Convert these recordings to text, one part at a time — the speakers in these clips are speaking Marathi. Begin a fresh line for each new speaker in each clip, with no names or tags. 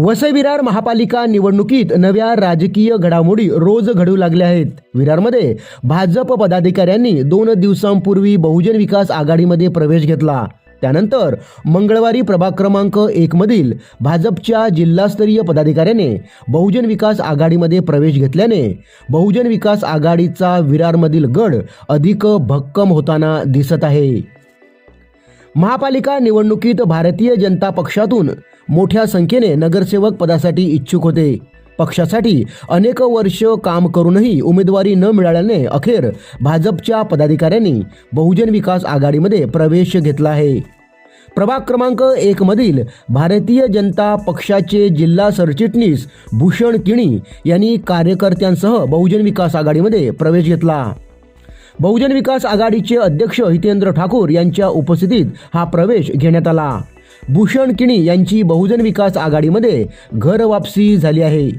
वसई विरार महापालिका निवडणुकीत नव्या राजकीय घडामोडी रोज घडू लागल्या आहेत. विरारमध्ये भाजप पदाधिकाऱ्यांनी दोन दिवसांपूर्वी बहुजन विकास आघाडीमध्ये प्रवेश घेतला. त्यानंतर मंगळवारी प्रभाग क्रमांक एक मधील भाजपच्या जिल्हास्तरीय पदाधिकाऱ्याने बहुजन विकास आघाडीमध्ये प्रवेश घेतल्याने बहुजन विकास आघाडीचा विरारमधील गड अधिक भक्कम होताना दिसत आहे. महापालिका निवडणुकीत भारतीय जनता पक्षातून मोठ्या संख्येने नगरसेवक पदासाठी इच्छुक होते. पक्षासाठी अनेक वर्ष काम करूनही उमेदवारी न मिळाल्याने अखेर भाजपच्या पदाधिकाऱ्यांनी बहुजन विकास आघाडीमध्ये प्रवेश घेतला आहे. प्रभाग क्रमांक एक मधील भारतीय जनता पक्षाचे जिल्हा सरचिटणीस भूषण किणी यांनी कार्यकर्त्यांसह बहुजन विकास आघाडीमध्ये प्रवेश घेतला. बहुजन विकास आघाडीचे अध्यक्ष हितेंद्र ठाकूर यांच्या उपस्थितीत हा प्रवेश घेण्यात आला. भूषण किणी यांची बहुजन विकास आघाडीमध्ये घर वापसी झाली आहे.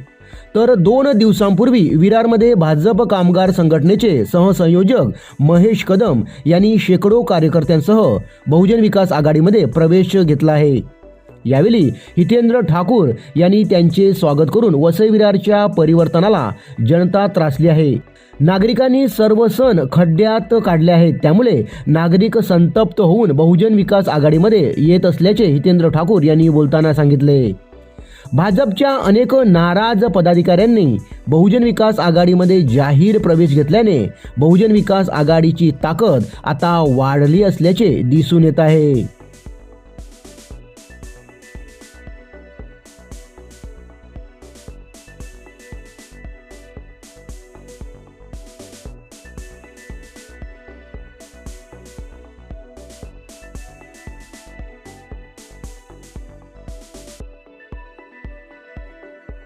तर दोन दिवसांपूर्वी विरारमध्ये भाजप कामगार संघटनेचे सहसंयोजक महेश कदम यांनी शेकडो कार्यकर्त्यांसह बहुजन विकास आघाडीमध्ये प्रवेश घेतला आहे. यावेळी हितेंद्र ठाकूर यांनी त्यांचे स्वागत करून वसई विरारच्या परिवर्तनाला जनता त्रासली आहे. नागरिकांनी सर्व सण खड्ड्यात काढले आहेत. त्यामुळे नागरिक संतप्त होऊन बहुजन विकास आघाडीमध्ये येत असल्याचे हितेंद्र ठाकूर यांनी बोलताना सांगितले. भाजपच्या अनेक नाराज पदाधिकाऱ्यांनी बहुजन विकास आघाडीमध्ये जाहीर प्रवेश घेतल्याने बहुजन विकास आघाडीची ताकद आता वाढली असल्याचे दिसून येत आहे.